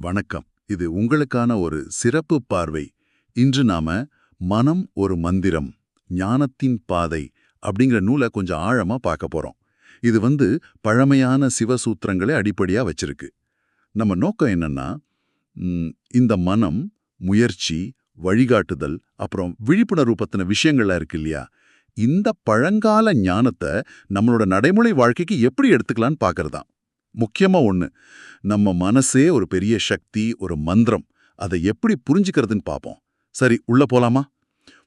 வணக்கம். இது உங்களுக்கான ஒரு சிறப்பு பார்வை. இன்று நாம மனம் ஒரு மந்திரம் ஞானத்தின் பாதை அப்படிங்கிற நூலை கொஞ்சம் ஆழமா பார்க்க போறோம். இது வந்து பழமையான சிவசூத்திரங்களை அடிப்படையா வச்சிருக்கு. நம்ம நோக்கம் என்னன்னா இந்த மனம் முயற்சி வழிகாட்டுதல் அப்புறம் விழிப்புணர்வு பத்தின விஷயங்கள்லாம் இருக்கு இல்லையா? இந்த பழங்கால ஞானத்தை நம்மளோட நடைமுறை வாழ்க்கைக்கு எப்படி எடுத்துக்கலான்னு பார்க்கறதான் முக்கியமா ஒன்று நம்ம மனசே ஒரு பெரிய சக்தி ஒரு மந்திரம். அதை எப்படி புரிஞ்சுக்கிறதுன்னு பார்ப்போம் சரி உள்ள போலாமா?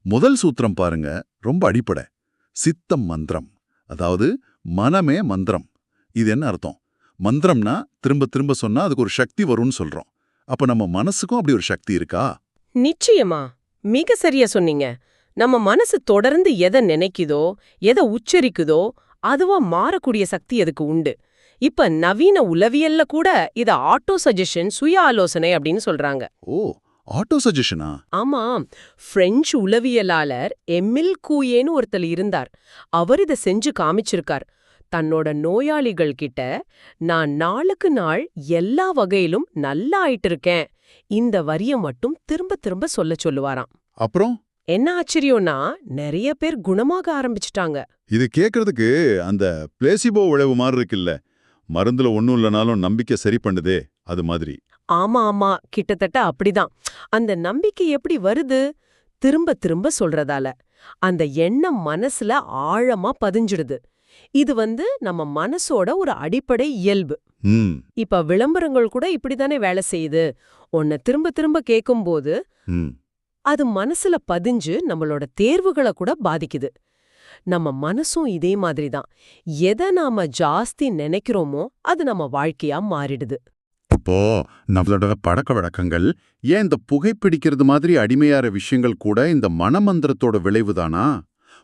முதல் சூத்திரம் பாருங்க ரொம்ப அடிப்படை. சித்தம் மந்திரம். அதாவது மனமே மந்திரம். இது என்ன அர்த்தம்? மந்திரம்னா திரும்ப திரும்ப சொன்னா அதுக்கு ஒரு சக்தி வரும்னு சொல்றோம். அப்ப நம்ம மனசுக்கும் அப்படி ஒரு சக்தி இருக்கா? நிச்சயமா. மிக சரியா சொன்னீங்க. நம்ம மனசு தொடர்ந்து எதை நினைக்குதோ எதை உச்சரிக்குதோ அதுவா மாறக்கூடிய சக்தி அதுக்கு உண்டு. இப்ப நவீன உளவியல்ல கூட இத ஆட்டோ சஜஷன் சுய ஆலோசனை அப்படின்னு சொல்றாங்க. ஓ ஆட்டோ சஜஷனா ஆமா. பிரெஞ்சு உளவியலாளர் எமில் கூயேன்னு ஒருத்தர் இருந்தார். அவர் இத செஞ்சு காமிச்சிருக்கார். தன்னோட நோயாளிகள் கிட்ட நான் நாளுக்கு நாள் எல்லா வகையிலும் நல்லா ஆயிட்டு இருக்கேன் இந்த வரிய மட்டும் திரும்ப திரும்ப சொல்ல சொல்லுவாராம். அப்புறம்? என்ன ஆச்சரியம்னா நிறைய பேர் குணமாக ஆரம்பிச்சிட்டாங்க. இது கேட்கறதுக்கு அந்த பிளேசிபோ விளைவு மாதிரி இருக்குல்ல. மருந்துல ஒண்ணும் இல்லைனாலும் நம்பிக்கை சரி பண்ணுதே அது மாதிரி. ஆமா ஆமா. கிட்டத்தட்ட அப்படிதான். அந்த நம்பிக்கை எப்படி வருது? திரும்ப திரும்ப சொல்றதால. அந்த எண்ணம் மனசுல ஆழமா பதிஞ்சிடுது. இது வந்து நம்ம மனசோட ஒரு அடிப்படை இயல்பு. இப்ப விளம்பரங்கள் கூட இப்படிதானே வேலை செய்யுது. உன்னை திரும்ப திரும்ப கேட்கும்போது ம். அது மனசுல பதிஞ்சு நம்மளோட தேர்வுகளை கூட பாதிக்குது. நம்ம மனசும் இதே மாதிரி தான் எதை நாம ஜாஸ்தி நினைக்கிறோமோ அது நம்ம வாழ்க்கையா மாறிடுது. இப்போ நம்மளோட பழக்க வழக்கங்கள் ஏன் இந்த புகைப்பிடிக்கிறது மாதிரி அடிமையாற விஷயங்கள் கூட இந்த மனமந்திரத்தோட விளைவுதானா?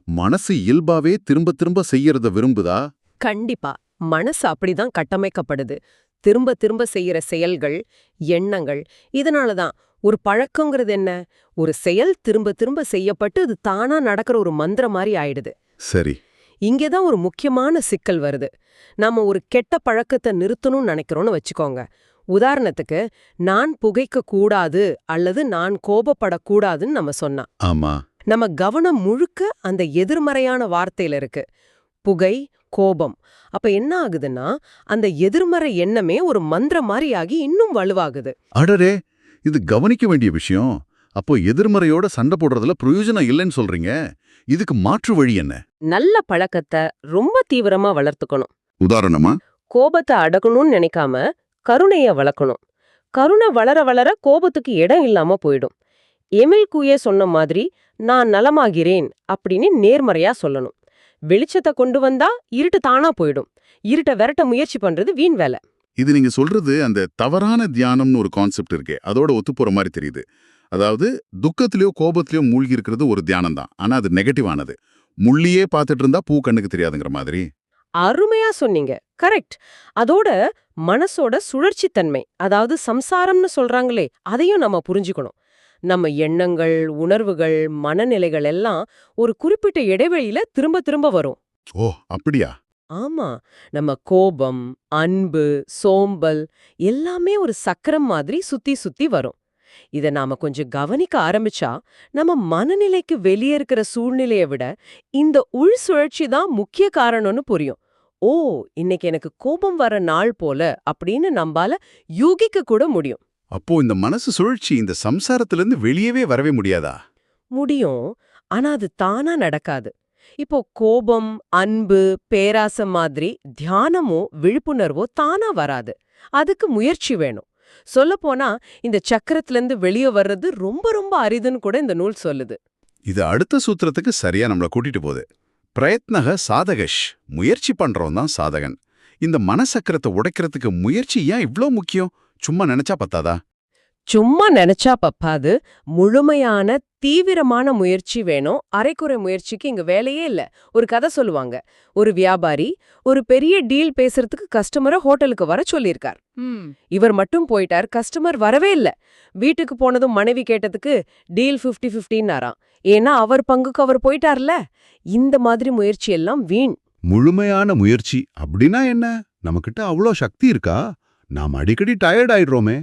மனசு இயல்பாவே திரும்ப திரும்ப செய்யறத விரும்புதா? கண்டிப்பா. மனசு அப்படிதான் கட்டமைக்கப்படுது. திரும்ப திரும்ப செய்யற செயல்கள் எண்ணங்கள் இதனால தான் ஒரு பழக்கங்கிறது என்ன? ஒரு செயல் திரும்ப திரும்ப செய்யப்பட்டு அது தானா நடக்கிற ஒரு மந்திரம் மாதிரி ஆயிடுது. சரி. இங்கே தான் ஒரு முக்கியமான சிக்கல் வருது. நாம ஒரு கெட்ட பழக்கத்தை நிறுத்தணும்னு நினைக்கிறோம்னு வச்சுக்கோங்க. உதாரணத்துக்கு நான் புகைக்க கூடாது அல்லது நான் கோபப்படக்கூடாதுன்னு நம்ம சொன்னா. ஆமா. நம்ம கவனம் முழுக்க அந்த எதிர்மறையான வார்த்தையில இருக்கு. புகை கோபம். அப்ப என்ன ஆகுதுன்னா அந்த எதிர்மறை எண்ணமே ஒரு மந்திரம் மாதிரி ஆகி இன்னும் வலுவாகுது. அடரே இது கவனிக்க வேண்டிய விஷயம். அப்போ எதிர்மறையோட சண்டை போடுறதுல பிரயோஜனம் இல்லைன்னு சொல்றீங்க. இதுக்கு மாற்று வழி என்ன? நல்ல பழக்கத்தை ரொம்ப தீவிரமா வளர்த்துக்கணும். உதாரணமா? கோபத்தை அடக்கணும்னு நினைக்காம கருணைய வளர்க்கணும். கருணை வளர வளர கோபத்துக்கு இடம் இல்லாம போயிடும். எமில் கூயே சொன்ன மாதிரி நான் நலமாகிறேன் அப்படின்னு நேர்மறையா சொல்லணும். வெளிச்சத்தை கொண்டு வந்தா இருட்டு தானா போயிடும். இருட்ட விரட்ட முயற்சி பண்றது வீண் வேலை. இது நீங்க சொல்றது அந்த தவறான தியானம்னு ஒரு கான்செப்ட் இருக்கே. அதோட ஒத்து போற மாதிரி தெரியுது. அதாவது துக்கத்திலயோ கோபத்திலயோ மூழ்கி இருக்கிறது ஒரு தியானம் தான் ஆனா அது நெகட்டிவானது முள்ளியே பார்த்துட்டு இருந்தா பூ கண்ணுக்கு தெரியாதுங்கிற மாதிரி. அருமையா சொன்னீங்க. கரெக்ட் அதோட மனசோட சுழற்சித்தன்மை அதாவது சம்சாரம்னு சொல்றாங்களே அதையும் நம்ம புரிஞ்சுக்கணும். நம்ம எண்ணங்கள் உணர்வுகள் மனநிலைகள் எல்லாம் ஒரு குறிப்பிட்ட இடைவெளியில திரும்ப திரும்ப வரும். ஓ அப்படியா? ஆமா. நம்ம கோபம் அன்பு சோம்பல் எல்லாமே ஒரு சக்கரம் மாதிரி சுத்தி சுத்தி வரும். இத நாம கொஞ்சம் கவனிக்க ஆரம்பிச்சா நம்ம மனநிலைக்கு வெளியே இருக்கிற சூழ்நிலைய விட இந்த உள் சுழற்சி தான் முக்கிய காரணம்னு புரியும். ஓ இன்னைக்கு எனக்கு கோபம் வர நாள் போல அப்படின்னு நம்பால யூகிக்க கூட முடியும். அப்போ இந்த மனசு சுழற்சி இந்த சம்சாரத்திலிருந்து வெளியவே வரவே முடியாதா? முடியும். ஆனா அது தானா நடக்காது. இப்போ கோபம் அன்பு பேராசம் மாதிரி தியானமோ விழிப்புணர்வோ தானா வராது. அதுக்கு முயற்சி வேணும். சொல்லப்போனா இந்த சக்கரத்திலிருந்து வெளியே வர்றது ரொம்ப ரொம்ப அரிதுன்னு கூட இந்த நூல் சொல்லுது. இது அடுத்த சூத்திரத்துக்கு சரியா நம்மள கூட்டிட்டு போகுது. பிரயத்னக சாதகஷ். முயற்சி பண்றோம் தான் சாதகன். இந்த மனசக்கரத்தை உடைக்கிறதுக்கு முயற்சி ஏன் இவ்ளோ முக்கியம்? சும்மா நினைச்சா பத்தாதா? சும்மா நினைச்சா பப்பாது. முழுமையான தீவிரமான முயற்சி வேணும். அரைக்குறை முயற்சிக்கு இங்க வேலையே இல்ல. ஒரு கதை சொல்லுவாங்க. ஒரு வியாபாரி ஒரு பெரிய டீல் பேசுறதுக்கு கஸ்டமரை ஹோட்டலுக்கு வர சொல்லியிருக்கார். இவர் மட்டும் போயிட்டார். கஸ்டமர் வரவே இல்ல. வீட்டுக்கு போனதும் மனைவி கேட்டதுக்கு டீல் 50 ஃபிஃப்டின்னாராம். ஏன்னா அவர் பங்குக்கு அவர் போயிட்டார்ல. இந்த மாதிரி முயற்சி எல்லாம் வீண். முழுமையான முயற்சி அப்படின்னா என்ன? நமக்கிட்ட அவ்வளோ சக்தி இருக்கா? நாம் அடிக்கடி டயர்ட் ஆயிடுறோமே.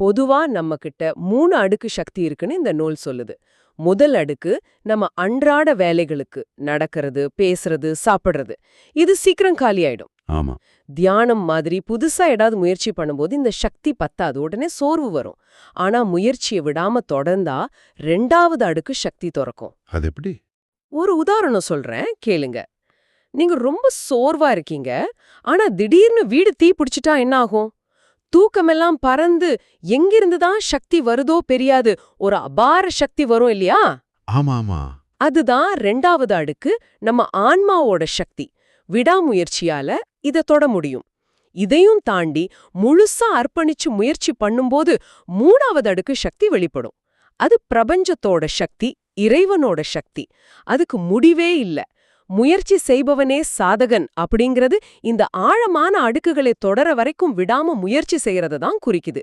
பொதுவா நம்ம கிட்ட மூணு அடுக்கு சக்தி இருக்குன்னு இந்த நூல் சொல்லுது. முதல் அடுக்கு நம்ம அன்றாட வேலைகளுக்கு நடக்கிறது பேசுறது சாப்பிடுறது. இது சீக்கிரம் காலியாயிடும் ஆமா. தியானம் மாதிரி புதுசா ஏதாவது முயற்சி பண்ணும்போது இந்த சக்தி பத்தாது உடனே சோர்வு வரும். ஆனா முயற்சியை விடாம தொடர்ந்தா ரெண்டாவது அடுக்கு சக்தி திறக்கும். அது எப்படி? ஒரு உதாரணம் சொல்றேன் கேளுங்க. நீங்க ரொம்ப சோர்வா இருக்கீங்க ஆனா திடீர்னு வீடு தீ பிடிச்சிட்டா என்ன ஆகும்? தூக்கமெல்லாம் பறந்து எங்கிருந்து தான் சக்தி வருதோ தெரியாது. ஒரு அபார சக்தி வரும் இல்லையா? ஆமா ஆமா அதுதான் ரெண்டாவது அடுக்கு நம்ம ஆன்மாவோட சக்தி. விடாமுயற்சியால இத தொட முடியும். இதையும் தாண்டி முழுசா அர்ப்பணிச்சு முயற்சி பண்ணும்போது மூணாவது அடுக்கு சக்தி வெளிப்படும். அது பிரபஞ்சத்தோட சக்தி இறைவனோட சக்தி. அதுக்கு முடிவே இல்ல. முயற்சி செய்பவனே சாதகன் அப்படிங்கிறது இந்த ஆழமான அடுக்குகளை தொடர வரைக்கும் விடாம முயற்சி செய்யறத தான் குறிக்குது.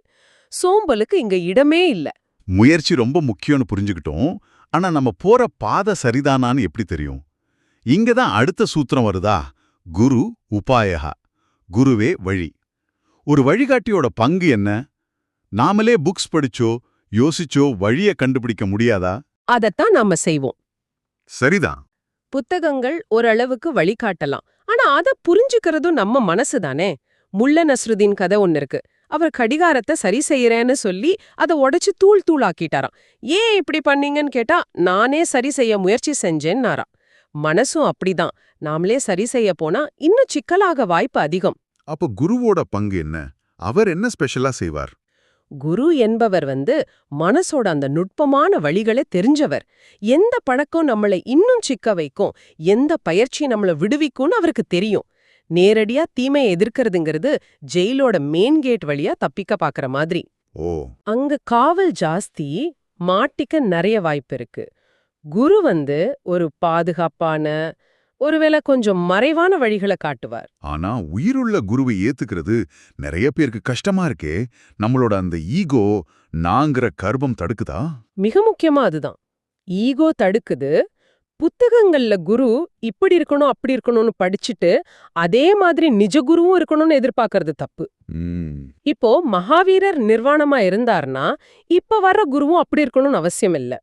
சோம்பலுக்கு இங்க இடமே இல்ல. முயற்சி ரொம்ப முக்கியம்னு புரிஞ்சுக்கிட்டோம். ஆனா நம்ம போற பாதை சரிதானான்னு எப்படி தெரியும்? இங்க தான் அடுத்த சூத்திரம் வருதா? குரு உபாயகா குருவே வழி. ஒரு வழிகாட்டியோட பங்கு என்ன? நாமளே புக்ஸ் படிச்சோ யோசிச்சோ வழிய கண்டுபிடிக்க முடியாதா? அதத்தான் நாம செய்வோம். சரிதான். புத்தகங்கள் ஓரளவுக்கு வழிகாட்டலாம். ஆனா அத புரிஞ்சுக்கிறதும் நம்ம மனசு தானே? முல்ல நஸ்ருதீன் கதை ஒன்னு இருக்கு. அவர் கடிகாரத்தை சரி செய்யறேன்னு சொல்லி அதை உடைச்சு தூள் தூளாக்கிட்டாராம். ஏன் இப்படி பண்ணீங்கன்னு கேட்டா நானே சரி செய்ய முயற்சி செஞ்சேன்னாராம். மனசும் அப்படிதான். நாமளே சரி செய்ய போனா இன்னும் சிக்கலாக வாய்ப்பு அதிகம். அப்ப குருவோட பங்கு என்ன? அவர் என்ன ஸ்பெஷலா செய்வார்? குரு என்பவர் வந்து மனசோட அந்த நுட்பமான வழிகளை தெரிஞ்சவர். எந்த பழக்கம் நம்மளை இன்னும் சிக்க வைக்கும் எந்த பயிற்சி நம்மள விடுவிக்கும்னு அவருக்கு தெரியும். நேரடியா தீமையை எதிர்க்கிறதுங்கிறது ஜெயிலோட மெயின் கேட் வழியா தப்பிக்க பாக்குற மாதிரி. அங்க காவல் ஜாஸ்தி மாட்டிக்க நிறைய வாய்ப்பு இருக்கு. குரு வந்து ஒரு பாதுகாப்பான ஒருவேளை கொஞ்சம் மறைவான வழிகளை காட்டுவார். ஆனா உயிருள்ள குருவை ஏத்துக்கிறது நிறைய பேருக்கு கஷ்டமா இருக்கே. நம்மளோட அந்த ஈகோ நாங்கிற கர்ப்பம் தடுக்குதா? மிக முக்கியமா அதுதான். ஈகோ தடுக்குது. புத்தகங்கள்ல குரு இப்படி இருக்கணும் அப்படி இருக்கணும்னு படிச்சுட்டு அதே மாதிரி நிஜ குருவும் இருக்கணும்னு எதிர்பார்க்கறது தப்பு. இப்போ மகாவீரர் நிர்வாணமா இருந்தார்னா இப்ப வர்ற குருவும் அப்படி இருக்கணும்னு அவசியம் இல்ல.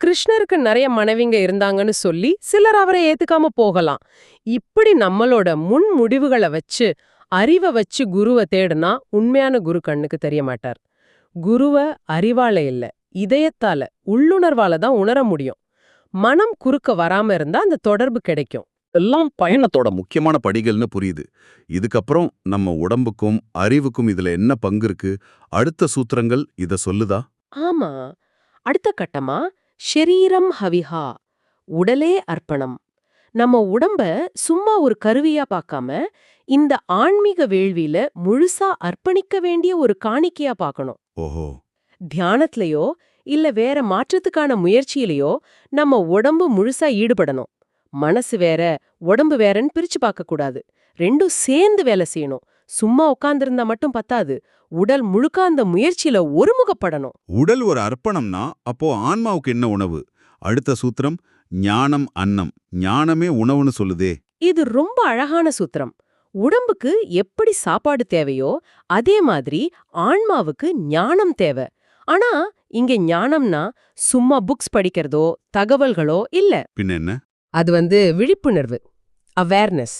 கிருஷ்ணருக்கு நிறைய மனைவிங்க இருந்தாங்கன்னு சொல்லி சிலர் அவரை ஏத்துக்காம போகலாம். இப்படி நம்மளோட முன் முடிவுகளை வச்சு அறிவை வச்சு குருவை தேடுனா உண்மையான குரு கண்ணுக்கு தெரிய மாட்டார். குருவ அறிவால இல்ல இதயத்தால உள்ளுணர்வால தான் உணர முடியும். மனம் குறுக்க வராம இருந்தா அந்த தொடர்பு கிடைக்கும். எல்லாம் பயணத்தோட முக்கியமான படிகள்னு புரியுது. இதுக்கப்புறம் நம்ம உடம்புக்கும் அறிவுக்கும் இதுல என்ன பங்கு இருக்கு? அடுத்த சூத்திரங்கள் இத சொல்லுதா? ஆமா. அடுத்த கட்டமா ஷரீரம் ஹவிஹா உடலே அர்ப்பணம். நம்ம உடம்ப சும்மா ஒரு கருவியா பார்க்காம இந்த ஆன்மீக வேள்வியில முழுசா அர்ப்பணிக்க வேண்டிய ஒரு காணிக்கையா பார்க்கணும். ஓஹோ. தியானத்திலயோ இல்ல வேற மாற்றத்துக்கான முயற்சியிலயோ நம்ம உடம்பு முழுசா ஈடுபடணும். மனசு வேற உடம்பு வேறன்னு பிரிச்சு பார்க்க கூடாது ரெண்டும் சேர்ந்து வேலை செய்யணும். சும்மா உட்கார்ந்திருந்தா மட்டும் பத்தாது. உடல் முழுக்க அந்த முயற்சியில ஒருமுகப்படணும். உடல் ஒரு அர்ப்பணம்னா அப்போ ஆன்மாவுக்கு என்ன உணவு? அடுத்த சூத்திரம் ஞானம் அன்னம். ஞானமே உணவுன்னு சொல்லுதே. இது ரொம்ப அழகான சூத்திரம். உடம்புக்கு எப்படி சாப்பாடு தேவையோ அதே மாதிரி ஆன்மாவுக்கு ஞானம் தேவை. ஆனா இங்க ஞானம்னா சும்மா புக்ஸ் படிக்கிறதோ தகவல்களோ இல்ல. பின்ன என்ன? அது வந்து விழிப்புணர்வு அவேர்னஸ்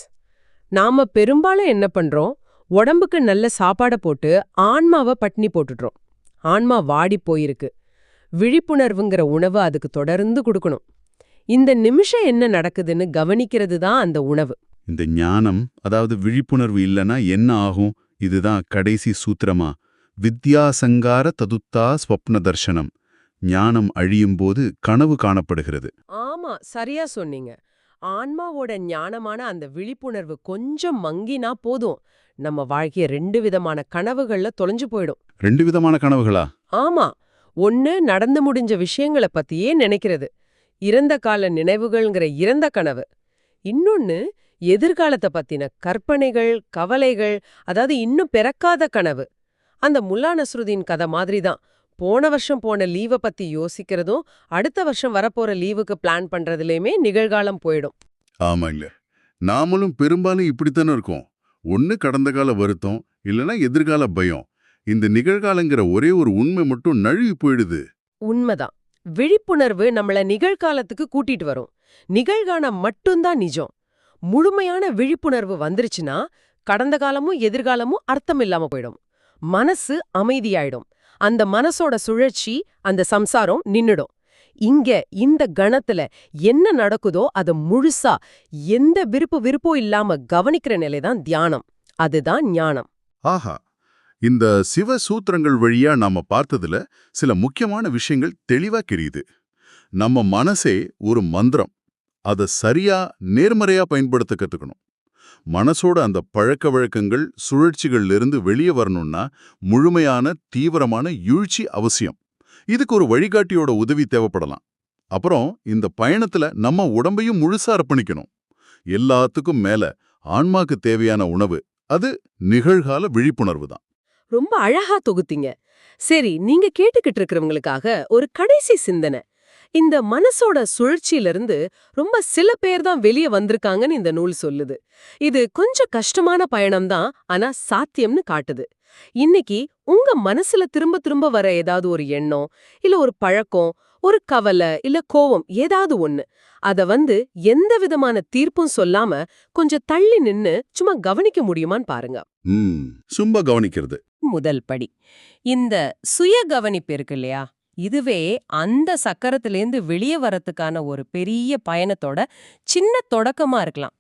நாம பெரும்பாலும் என்ன பண்றோம்? உடம்புக்கு நல்ல சாப்பாடை போட்டு ஆன்மாவை பட்னி போட்டுடுறோம் ஆன்மா வாடி போயிருக்கு. விழிப்புணர்வுங்கிற உணவு அதுக்கு தொடர்ந்து கொடுக்கணும். இந்த நிமிஷம் என்ன நடக்குதுன்னு கவனிக்கிறது தான் அந்த உணவு. இந்த ஞானம் அதாவது விழிப்புணர்வு இல்லனா என்ன ஆகும்? இதுதான் கடைசி சூத்திரமா? வித்யாசங்கார ததுத்தா ஸ்வப்ன தர்ஷனம். ஞானம் அழியும் போது கனவு காணப்படுகிறது. ஆமா சரியா சொன்னீங்க. ஆன்மாவோட ஞானமான அந்த விழிப்புணர்வு கொஞ்சம் மங்கினா போதும். நம்ம வாழ்க்கைய ரெண்டு விதமான கனவுகள்ல தொலைஞ்சு போயிடும். ரெண்டு விதமான கனவுகளா? ஆமா. ஒன்னு நடந்து முடிஞ்ச விஷயங்கள பத்தியே நினைக்கிறது. இறந்த கால நினைவுகள்ங்கிற இறந்த கனவு. இன்னொன்னு எதிர்காலத்தை பத்தின கற்பனைகள் கவலைகள் அதாவது இன்னும் பிறக்காத கனவு. அந்த முல்லா நஸ்ருதீன் கதை மாதிரி தான் போன வருஷம் போன லீவை பத்தி யோசிக்கிறதும் அடுத்த வருஷம் வரப்போற லீவுக்கு பிளான் பண்றதுலயுமே நிகழ்காலம் போயிடும். ஆமா இல்ல. நாமளும் பெரும்பாலும் இப்படித்தானே இருக்கோம். ஒன்னு கடந்த கால வருத்தம் இல்லனா எதிர்கால பயம். இந்த நிகழ்காலங்கிற ஒரே ஒரு உண்மை மட்டும் நழுவி போயிடுது. உண்மைதான். விழிப்புணர்வு நம்மள நிகழ்காலத்துக்கு கூட்டிட்டு வரும். நிகழ்காலம் மட்டும்தான் நிஜம். முழுமையான விழிப்புணர்வு வந்துருச்சுன்னா கடந்த காலமும் எதிர்காலமும் அர்த்தம் இல்லாம போயிடும். மனசு அமைதியாயிடும். அந்த மனசோட சுழற்சி அந்த சம்சாரம் நின்னுடும். இங்க இந்த கணத்துல என்ன நடக்குதோ அத முழுசா எந்த விருப்பு விருப்பம் இல்லாம கவனிக்கிற நிலைதான் தியானம். அதுதான் ஞானம். ஆஹா! இந்த சிவ சூத்திரங்கள் வழியா நாம பார்த்ததுல சில முக்கியமான விஷயங்கள் தெளிவா தெரியுது நம்ம மனசே ஒரு மந்திரம். அதை சரியா நேர்மறையா பயன்படுத்த கத்துக்கணும் மனசோட அந்த பழக்க வழக்கங்கள் சுழற்சிகள்ல இருந்து வெளியே வரணும்னா முழுமையான தீவிரமான யூழ்ச்சி அவசியம். இதுக்கு ஒரு வழிகாட்டியோட உதவி தேவைப்படலாம். அப்புறம் இந்த பயணத்துல நம்ம உடம்பையும் முழுசா அர்ப்பணிக்கணும். எல்லாத்துக்கும் மேல ஆன்மாக்கு தேவையான உணவு அது நிகழ்கால விழிப்புணர்வு தான். ரொம்ப அழகா தொகுத்தீங்க. சரி நீங்க கேட்டுக்கிட்டு இருக்கிறவங்களுக்காக ஒரு கடைசி சிந்தனை. இந்த மனசோட சுழற்சியிலிருந்து ரொம்ப சில பேர் தான் வெளியே வந்திருக்காங்கன்னு இந்த நூல் சொல்லுது. இது கொஞ்சம் கஷ்டமான பயணம்தான் ஆனா சாத்தியம்னு காட்டுது. இன்னைக்கு உங்க மனசுல திரும்ப திரும்ப வர ஏதாவது ஒரு எண்ணம் இல்ல ஒரு பழக்கம் ஒரு கவலை இல்ல கோவம் ஏதாவது ஒண்ணு அத வந்து எந்த விதமான தீர்ப்பும் சொல்லாம கொஞ்சம் தள்ளி நின்னு சும்மா கவனிக்க முடியுமான்னு பாருங்க. சும்மா கவனிக்கிறது. முதல் படி இந்த சுய கவனிப்பு இருக்கு இல்லையா? இதுவே அந்த சக்கரத்திலேருந்து வெளியே வரத்துக்கான ஒரு பெரிய பயணத்தோட சின்ன தொடக்கமா இருக்கலாம்.